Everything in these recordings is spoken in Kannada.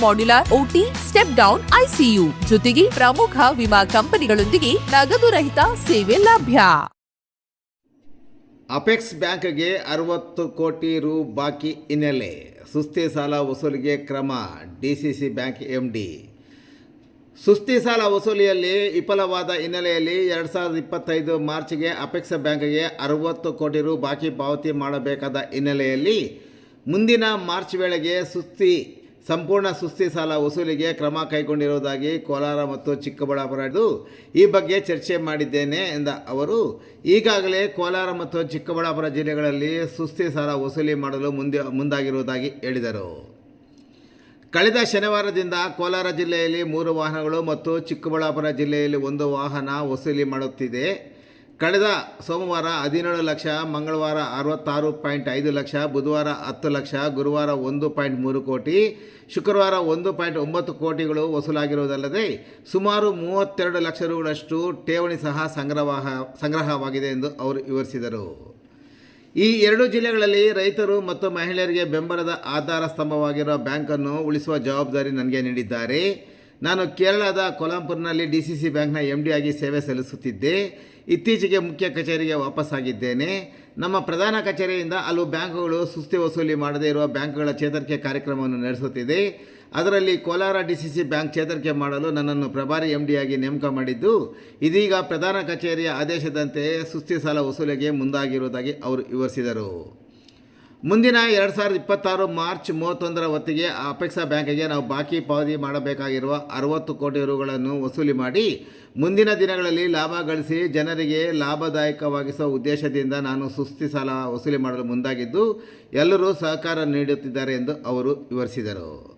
modular OT step down ICU ಜೊತೆಗೆ ಪ್ರಮುಖ ವಿಮಾ ಕಂಪನಿಗಳೊಂದಿಗೆ ನಗದು ರಹಿತ ಸೇವೆ ಲಭ್ಯ. ಅಪೆಕ್ಸ್ ಬ್ಯಾಂಕ್ಗೆ ಅರವತ್ತು ಕೋಟಿ ರು ಬಾಕಿ ಹಿನ್ನೆಲೆ. ಸುಸ್ತಿ ಸಾಲ ವಸೂಲಿಗೆ ಕ್ರಮ ಡಿಸಿಸಿ ಬ್ಯಾಂಕ್ ಎಂಡಿ ಸುಸ್ತಿ ಸಾಲ ವಸೂಲಿಯಲ್ಲಿ ವಿಫಲವಾದ ಹಿನ್ನೆಲೆಯಲ್ಲಿ ಎರಡು ಸಾವಿರದ ಇಪ್ಪತ್ತೈದು ಮಾರ್ಚ್ಗೆ ಅಪೆಕ್ಸ್ ಬ್ಯಾಂಕ್ಗೆ ಅರವತ್ತು ಕೋಟಿ ರು ಬಾಕಿ ಪಾವತಿ ಮಾಡಬೇಕಾದ ಹಿನ್ನೆಲೆಯಲ್ಲಿ ಮುಂದಿನ ಮಾರ್ಚ್ ವೇಳೆಗೆ ಸುಸ್ತಿ ಸಂಪೂರ್ಣ ಸುಸ್ತಿ ಸಾಲ ವಸೂಲಿಗೆ ಕ್ರಮ ಕೈಗೊಂಡಿರುವುದಾಗಿ ಕೋಲಾರ ಮತ್ತು ಚಿಕ್ಕಬಳ್ಳಾಪುರ ಇದು ಈ ಬಗ್ಗೆ ಚರ್ಚೆ ಮಾಡಿದ್ದೇನೆ ಎಂದ ಅವರು, ಈಗಾಗಲೇ ಕೋಲಾರ ಮತ್ತು ಚಿಕ್ಕಬಳ್ಳಾಪುರ ಜಿಲ್ಲೆಗಳಲ್ಲಿ ಸುಸ್ತಿ ಸಾಲ ವಸೂಲಿ ಮಾಡಲು ಮುಂದೆ, ಮುಂದಾಗಿರುವುದಾಗಿ ಹೇಳಿದರು. ಕಳೆದ ಶನಿವಾರದಿಂದ ಕೋಲಾರ ಜಿಲ್ಲೆಯಲ್ಲಿ ಮೂರು ವಾಹನಗಳು ಮತ್ತು ಚಿಕ್ಕಬಳ್ಳಾಪುರ ಜಿಲ್ಲೆಯಲ್ಲಿ ಒಂದು ವಾಹನ ವಸೂಲಿ ಮಾಡುತ್ತಿದೆ. ಕಳೆದ ಸೋಮವಾರ ಹದಿನೇಳು ಲಕ್ಷ, ಮಂಗಳವಾರ ಅರವತ್ತಾರು ಪಾಯಿಂಟ್ ಐದು ಲಕ್ಷ, ಬುಧವಾರ ಹತ್ತು ಲಕ್ಷ, ಗುರುವಾರ ಒಂದು ಪಾಯಿಂಟ್ ಮೂರು ಕೋಟಿ, ಶುಕ್ರವಾರ ಒಂದು ಪಾಯಿಂಟ್ ಒಂಬತ್ತು ಕೋಟಿಗಳು ವಸೂಲಾಗಿರುವುದಲ್ಲದೆ ಸುಮಾರು ಮೂವತ್ತೆರಡು ಲಕ್ಷ ರುಗಳಷ್ಟು ಠೇವಣಿ ಸಹ ಸಂಗ್ರಹ ಸಂಗ್ರಹವಾಗಿದೆ ಎಂದು ಅವರು ವಿವರಿಸಿದರು. ಈ ಎರಡು ಜಿಲ್ಲೆಗಳಲ್ಲಿ ರೈತರು ಮತ್ತು ಮಹಿಳೆಯರಿಗೆ ಬೆಂಬಲದ ಆಧಾರ ಸ್ತಂಭವಾಗಿರುವ ಬ್ಯಾಂಕನ್ನು ಉಳಿಸುವ ಜವಾಬ್ದಾರಿ ನನಗೆ ನೀಡಿದ್ದಾರೆ. ನಾನು ಕೇರಳದ ಕೊಲಂಪುರ್ನಲ್ಲಿ ಡಿ ಸಿ ಸಿ ಬ್ಯಾಂಕ್ನ ಎಂ ಡಿ ಆಗಿ ಸೇವೆ ಸಲ್ಲಿಸುತ್ತಿದ್ದೆ. ಇತ್ತೀಚೆಗೆ ಮುಖ್ಯ ಕಚೇರಿಗೆ ವಾಪಸ್ಸಾಗಿದ್ದೇನೆ ನಮ್ಮ ಪ್ರಧಾನ ಕಚೇರಿಯಿಂದ ಹಲವು ಬ್ಯಾಂಕುಗಳು ಸುಸ್ತಿ ವಸೂಲಿ ಮಾಡದೇ ಇರುವ ಬ್ಯಾಂಕ್ಗಳ ಚೇತರಿಕೆ ಕಾರ್ಯಕ್ರಮವನ್ನು ನಡೆಸುತ್ತಿದೆ. ಅದರಲ್ಲಿ Kolar D C C bank ಚೇತರಿಕೆ ಮಾಡಲು ನನ್ನನ್ನು ಪ್ರಭಾರಿ ಎಂ ಡಿ ಆಗಿ ನೇಮಕ ಮಾಡಿದ್ದು, ಇದೀಗ ಪ್ರಧಾನ ಕಚೇರಿಯ ಆದೇಶದಂತೆ ಸುಸ್ತಿ ಸಾಲ ವಸೂಲಿಗೆ ಮುಂದಾಗಿರುವುದಾಗಿ ಅವರು ವಿವರಿಸಿದರು. ಮುಂದಿನ ಎರಡು ಸಾವಿರದ ಇಪ್ಪತ್ತಾರು ಮಾರ್ಚ್ ಮೂವತ್ತೊಂದರ ಹೊತ್ತಿಗೆ ಅಪೆಕ್ಸಾ ಬ್ಯಾಂಕಿಗೆ ನಾವು ಬಾಕಿ ಪಾವತಿ ಮಾಡಬೇಕಾಗಿರುವ ಅರವತ್ತು ಕೋಟಿ ರುಗಳನ್ನು ವಸೂಲಿ ಮಾಡಿ ಮುಂದಿನ ದಿನಗಳಲ್ಲಿ ಲಾಭ ಗಳಿಸಿ ಜನರಿಗೆ ಲಾಭದಾಯಕವಾಗಿಸುವ ಉದ್ದೇಶದಿಂದ ನಾನು ಸುಸ್ತಿ ಸಾಲ ವಸೂಲಿ ಮಾಡಲು ಮುಂದಾಗಿದ್ದು ಎಲ್ಲರೂ ಸಹಕಾರ ನೀಡುತ್ತಿದ್ದಾರೆ ಎಂದು ಅವರು ವಿವರಿಸಿದರು.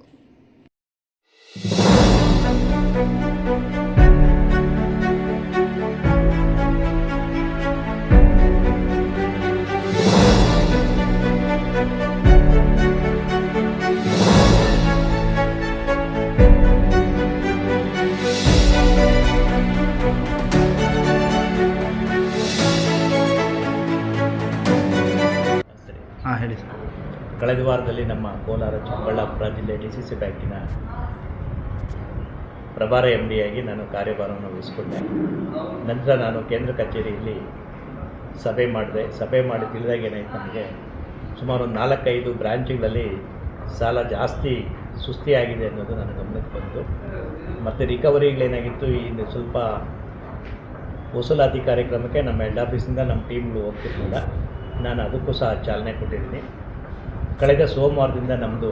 ಹೇಳಿ ಕಳೆದ ವಾರದಲ್ಲಿ ನಮ್ಮ ಕೋಲಾರ ಚಿಕ್ಕಬಳ್ಳಾಪುರ ಜಿಲ್ಲೆ ಡಿ ಸಿ ಸಿ ಬ್ಯಾಂಕಿನ ಪ್ರಭಾರ ಎಂ ಆಗಿ ನಾನು ಕಾರ್ಯಭಾರವನ್ನು ವಹಿಸಿಕೊಂಡೆ. ನಂತರ ನಾನು ಕೇಂದ್ರ ಕಚೇರಿಯಲ್ಲಿ ಸಭೆ ಮಾಡಿದೆ. ಸಭೆ ಮಾಡಿ ತಿಳಿದಾಗ ಏನಾಯಿತು ನನಗೆ ಸುಮಾರು ಒಂದು ನಾಲ್ಕೈದು ಬ್ರ್ಯಾಂಚ್ಗಳಲ್ಲಿ ಸಾಲ ಜಾಸ್ತಿ ಸುಸ್ತಿಯಾಗಿದೆ ಅನ್ನೋದು ನನ್ನ ಗಮನಕ್ಕೆ ಬಂತು. ಮತ್ತು ರಿಕವರಿಗಳೇನಾಗಿತ್ತು? ಈ ಸ್ವಲ್ಪ ವಸೂಲಾತಿ ಕಾರ್ಯಕ್ರಮಕ್ಕೆ ನಮ್ಮ ಹೆಡ್ ಆಫೀಸಿಂದ ನಮ್ಮ ಟೀಮ್ಗಳು ಹೋಗ್ತಿರ್ಲಿಲ್ಲ. ನಾನು ಅದಕ್ಕೂ ಸಹ ಚಾಲನೆ ಕೊಟ್ಟಿದ್ದೀನಿ. ಕಳೆದ ಸೋಮವಾರದಿಂದ ನಮ್ಮದು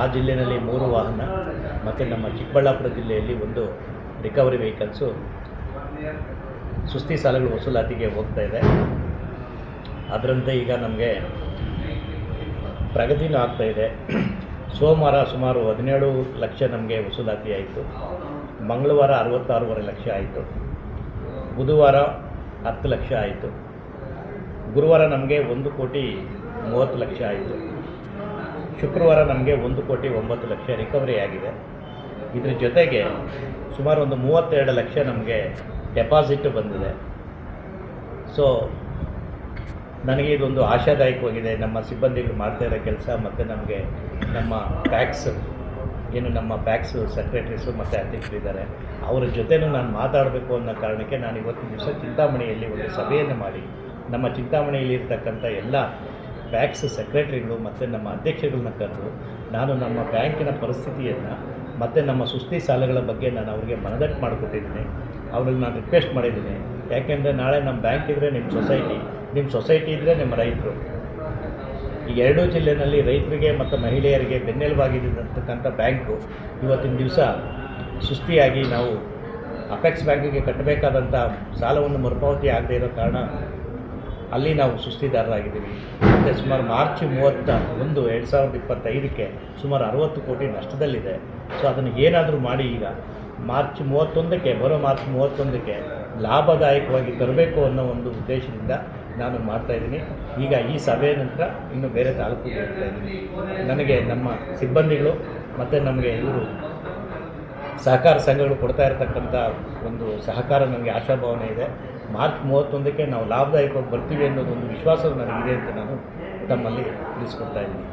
ಆ ಜಿಲ್ಲೆಯಲ್ಲಿ ಮೂರು ವಾಹನ ಮತ್ತು ನಮ್ಮ ಚಿಕ್ಕಬಳ್ಳಾಪುರ ಜಿಲ್ಲೆಯಲ್ಲಿ ಒಂದು ರಿಕವರಿ ವೆಹಿಕಲ್ಸು ಸುಸ್ತಿ ಸಾಲಗಳು ವಸೂಲಾತಿಗೆ ಹೋಗ್ತಾ ಇದೆ. ಅದರಂತೆ ಈಗ ನಮಗೆ ಪ್ರಗತಿನೂ ಆಗ್ತಾ ಇದೆ. ಸೋಮವಾರ ಸುಮಾರು ಹದಿನೇಳು ಲಕ್ಷ ನಮಗೆ ವಸೂಲಾತಿ ಆಯಿತು. ಮಂಗಳವಾರ ಅರವತ್ತಾರೂವರೆ ಲಕ್ಷ ಆಯಿತು. ಬುಧವಾರ ಹತ್ತು ಲಕ್ಷ ಆಯಿತು. ಗುರುವಾರ ನಮಗೆ ಒಂದು ಕೋಟಿ ಮೂವತ್ತು ಲಕ್ಷ ಆಯಿತು. ಶುಕ್ರವಾರ ನಮಗೆ ಒಂದು ಕೋಟಿ ಒಂಬತ್ತು ಲಕ್ಷ ರಿಕವರಿ ಆಗಿದೆ. ಇದ್ರ ಜೊತೆಗೆ ಸುಮಾರು ಒಂದು ಮೂವತ್ತೆರಡು ಲಕ್ಷ ನಮಗೆ ಡೆಪಾಸಿಟ್ ಬಂದಿದೆ. ಸೊ ನನಗೆ ಇದೊಂದು ಆಶಾದಾಯಕವಾಗಿದೆ ನಮ್ಮ ಸಿಬ್ಬಂದಿಗಳು ಮಾಡ್ತಾ ಇರೋ ಕೆಲಸ ಮತ್ತು ನಮಗೆ ನಮ್ಮ ಪ್ಯಾಕ್ಸ್ ಏನು ನಮ್ಮ ಪ್ಯಾಕ್ಸ್ ಸೆಕ್ರೆಟ್ರೀಸು ಮತ್ತು ಅಧ್ಯಕ್ಷರಿದ್ದಾರೆ ಅವರ ಜೊತೆನೂ ನಾನು ಮಾತಾಡಬೇಕು ಅನ್ನೋ ಕಾರಣಕ್ಕೆ ನಾನು ಇವತ್ತು ದಿವಸ ಚಿಂತಾಮಣಿಯಲ್ಲಿ ಒಂದು ಸಭೆಯನ್ನು ಮಾಡಿ ನಮ್ಮ ಚಿಂತಾಮಣಿಯಲ್ಲಿ ಇರ್ತಕ್ಕಂಥ ಎಲ್ಲ ಬ್ಯಾಂಕ್ಸ್ ಸೆಕ್ರೆಟರಿಗಳು ಮತ್ತು ನಮ್ಮ ಅಧ್ಯಕ್ಷಗಳನ್ನ ಕರೆದು ನಾನು ನಮ್ಮ ಬ್ಯಾಂಕಿನ ಪರಿಸ್ಥಿತಿಯನ್ನು ಮತ್ತು ನಮ್ಮ ಸುಸ್ತಿ ಸಾಲಗಳ ಬಗ್ಗೆ ನಾನು ಅವರಿಗೆ ಮನದಟ್ಟು ಮಾಡಿಕೊಟ್ಟಿದ್ದೀನಿ. ಅವ್ರಿಗೆ ನಾನು ರಿಕ್ವೆಸ್ಟ್ ಮಾಡಿದ್ದೀನಿ. ಯಾಕೆಂದರೆ ನಾಳೆ ನಮ್ಮ ಬ್ಯಾಂಕ್ ಇದ್ದರೆ ನಿಮ್ಮ ಸೊಸೈಟಿ ನಿಮ್ಮ ಸೊಸೈಟಿ ಇದ್ದರೆ ನಿಮ್ಮ ರೈತರು. ಈ ಎರಡೂ ಜಿಲ್ಲೆಯಲ್ಲಿ ರೈತರಿಗೆ ಮತ್ತು ಮಹಿಳೆಯರಿಗೆ ಬೆನ್ನೆಲುಬಾಗಿದ್ದಂತಕ್ಕಂಥ ಬ್ಯಾಂಕು ಇವತ್ತಿನ ದಿವಸ ಸುಸ್ತಿಯಾಗಿ ನಾವು ಅಪೆಕ್ಸ್ ಬ್ಯಾಂಕಿಗೆ ಕಟ್ಟಬೇಕಾದಂಥ ಸಾಲವನ್ನು ಮರುಪಾವತಿ ಆಗದೇ ಇರೋ ಕಾರಣ ಅಲ್ಲಿ ನಾವು ಸುಸ್ತಿದಾರರಾಗಿದ್ದೀವಿ ಮತ್ತು ಸುಮಾರು ಮಾರ್ಚ್ ಮೂವತ್ತ ಒಂದು ಎರಡು ಸಾವಿರದ ಇಪ್ಪತ್ತೈದಕ್ಕೆ ಸುಮಾರು ಅರವತ್ತು ಕೋಟಿ ನಷ್ಟದಲ್ಲಿದೆ. ಸೊ ಅದನ್ನು ಏನಾದರೂ ಮಾಡಿ ಈಗ ಮಾರ್ಚ್ ಮೂವತ್ತೊಂದಕ್ಕೆ ಬರೋ ಮಾರ್ಚ್ ಮೂವತ್ತೊಂದಕ್ಕೆ ಲಾಭದಾಯಕವಾಗಿ ತರಬೇಕು ಅನ್ನೋ ಒಂದು ಉದ್ದೇಶದಿಂದ ನಾನು ಮಾಡ್ತಾಯಿದ್ದೀನಿ ಈಗ ಈ ಸಭೆಯ ನಂತರ ಇನ್ನು ಬೇರೆ ತಾಲೂಕಿಗೆ ನನಗೆ ನಮ್ಮ ಸಿಬ್ಬಂದಿಗಳು ಮತ್ತು ನಮಗೆ ಇವರು ಸಹಕಾರ ಸಂಘಗಳು ಕೊಡ್ತಾ ಇರತಕ್ಕಂಥ ಒಂದು ಸಹಕಾರ ನನಗೆ ಆಶಾಭಾವನೆ ಇದೆ. ಮಾರ್ಚ್ ಮೂವತ್ತೊಂದಕ್ಕೆ ನಾವು ಲಾಭದಾಯಕವಾಗಿ ಬರ್ತೀವಿ ಅನ್ನೋದೊಂದು ವಿಶ್ವಾಸ ನನಗಿದೆ ಅಂತ ನಾನು ತಮ್ಮಲ್ಲಿ ತಿಳಿಸ್ಕೊಡ್ತಾ ಇದ್ದೀನಿ.